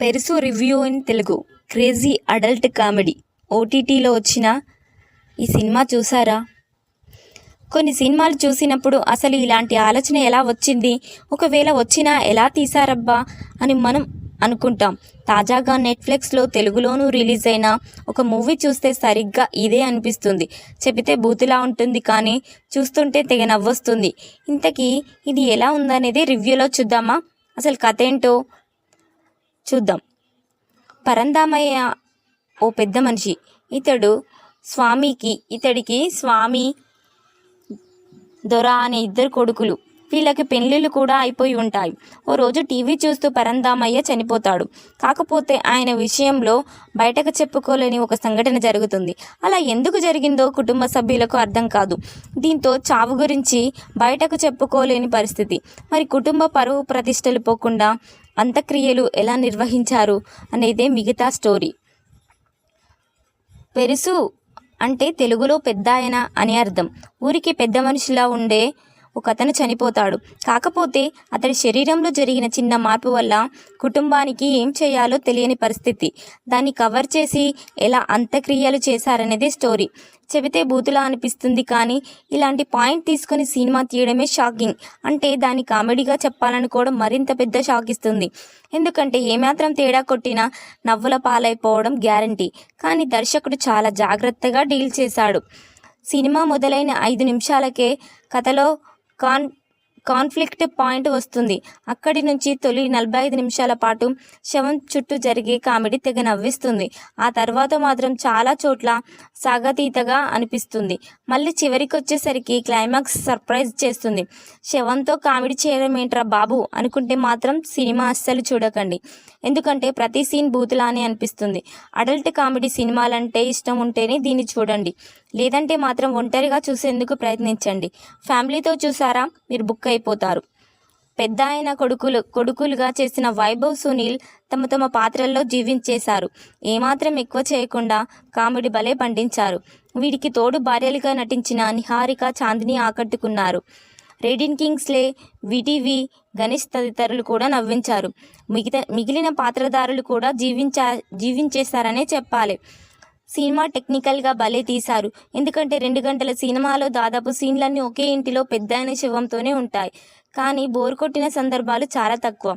Perusu review in Telugu. Crazy adult comedy. ఓటీటీలో వచ్చిన ఈ సినిమా చూసారా? కొన్ని సినిమాలు చూసినప్పుడు అసలు ఇలాంటి ఆలోచన ఎలా వచ్చింది? ఒకవేళ వచ్చినా ఎలా తీసారబ్బా అని మనం అనుకుంటాం. తాజాగా నెట్ఫ్లిక్స్లో తెలుగులోనూ రిలీజ్ అయిన ఒక మూవీ చూస్తే సరిగ్గా ఇదే అనిపిస్తుంది. చెబితే బూతులా ఉంటుంది కానీ చూస్తుంటే తెగ నవ్వొస్తుంది. ఇంతకీ ఇది ఎలా ఉందనేది రివ్యూలో చూద్దామా? అసలు కథ ఏంటో? చూద్దాం. పరందామయ్య ఓ పెద్ద మనిషి. ఇతడు స్వామికి ఇతడికి స్వామి దొర అనే ఇద్దరు కొడుకులు. వీళ్ళకి పెళ్ళిళ్ళు కూడా అయిపోయి ఉంటాయి. ఓ రోజు టీవీ చూస్తూ పరందామయ్య చనిపోతాడు. కాకపోతే ఆయన విషయంలో బయటకు చెప్పుకోలేని ఒక సంఘటన జరుగుతుంది. అలా ఎందుకు జరిగిందో కుటుంబ సభ్యులకు అర్థం కాదు. దీంతో చావు గురించి బయటకు చెప్పుకోలేని పరిస్థితి. మరి కుటుంబ పరువు ప్రతిష్టలు పోకుండా అంత్యక్రియలు ఎలా నిర్వహించారు అనేదే మిగతా స్టోరీ. పెరుసు అంటే తెలుగులో పెద్ద ఆయన అని అర్థం. ఊరికి పెద్ద మనిషిలా ఉండే ఒక అతను చనిపోతాడు. కాకపోతే అతడి శరీరంలో జరిగిన చిన్న మార్పు వల్ల కుటుంబానికి ఏం చేయాలో తెలియని పరిస్థితి. దాన్ని కవర్ చేసి ఎలా అంత్యక్రియలు చేశారనేదే స్టోరీ. చెబితే బూతులా అనిపిస్తుంది కానీ ఇలాంటి పాయింట్ తీసుకొని సినిమా తీయడమే షాకింగ్. అంటే దాన్ని కామెడీగా చెప్పాలనుకోవడం మరింత పెద్ద షాక్ ఇస్తుంది ఎందుకంటే ఏమాత్రం తేడా కొట్టినా నవ్వుల పాలైపోవడం గ్యారంటీ. కానీ దర్శకుడు చాలా జాగ్రత్తగా డీల్ చేశాడు. సినిమా మొదలైన ఐదు నిమిషాలకే కథలో కాన్ కాన్ఫ్లిక్ట్ పాయింట్ వస్తుంది. అక్కడి నుంచి తొలి నలభై ఐదు నిమిషాల పాటు శవం చుట్టూ జరిగే కామెడీ తెగ నవ్విస్తుంది. ఆ తర్వాత మాత్రం చాలా చోట్ల సాగతీతగా అనిపిస్తుంది. మళ్ళీ చివరికి వచ్చేసరికి క్లైమాక్స్ సర్ప్రైజ్ చేస్తుంది. శవంతో కామెడీ చేయడం ఏంట్రా బాబు? అనుకుంటే మాత్రం సినిమా అస్సలు చూడకండి. ఎందుకంటే ప్రతి సీన్ బూతులానే అనిపిస్తుంది. అడల్ట్ కామెడీ సినిమాలంటే ఇష్టం ఉంటేనే దీన్ని చూడండి. లేదంటే మాత్రం ఒంటరిగా చూసేందుకు ప్రయత్నించండి. ఫ్యామిలీతో చూసారా? మీరు బుక్ అయిపోతారు. పెద్ద ఆయన కొడుకులు కొడుకులుగా చేసిన వైభవ్ సునీల్ తమ తమ పాత్రల్లో జీవించేశారు. ఏమాత్రం ఎక్కువ చేయకుండా కామెడీ భలే పండించారు. వీడికి తోడు భార్యలుగా నటించిన నిహారిక చాందిని ఆకట్టుకున్నారు. రేడిన్ కింగ్స్లే విటివి గణేష్ తదితరులు కూడా నవ్వించారు. మిగతా మిగిలిన పాత్రధారులు కూడా జీవించా జీవించేశారనే చెప్పాలి. సినిమా టెక్నికల్గా భలే తీశారు. ఎందుకంటే రెండు గంటల సినిమాలో దాదాపు సీన్లన్నీ ఒకే ఇంటిలో పెద్ద అయిన శివంతోనే ఉంటాయి. కానీ బోర్ కొట్టిన సందర్భాలు చాలా తక్కువ.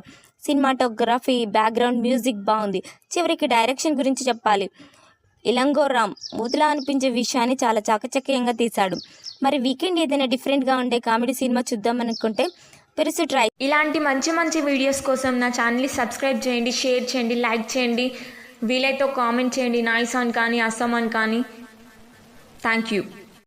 సినిమాటోగ్రఫీ బ్యాక్గ్రౌండ్ మ్యూజిక్ బాగుంది చివరికి డైరెక్షన్ గురించి చెప్పాలి. ఇలంగో రామ్ ముదులా అనిపించే విషయాన్ని చాలా చాకచక్యంగా తీశాడు. మరి వీకెండ్ ఏదైనా డిఫరెంట్గా ఉండే కామెడీ సినిమా చూద్దాం అనుకుంటే పెరుసు ట్రై ఇలాంటి మంచి మంచి వీడియోస్ కోసం నా ఛానల్ని సబ్స్క్రైబ్ చేయండి షేర్ చేయండి లైక్ చేయండి. వీలైతే కామెంట్ చేయండి. నాయిస్ అని కానీ అస్సాం అని కానీ. Thank you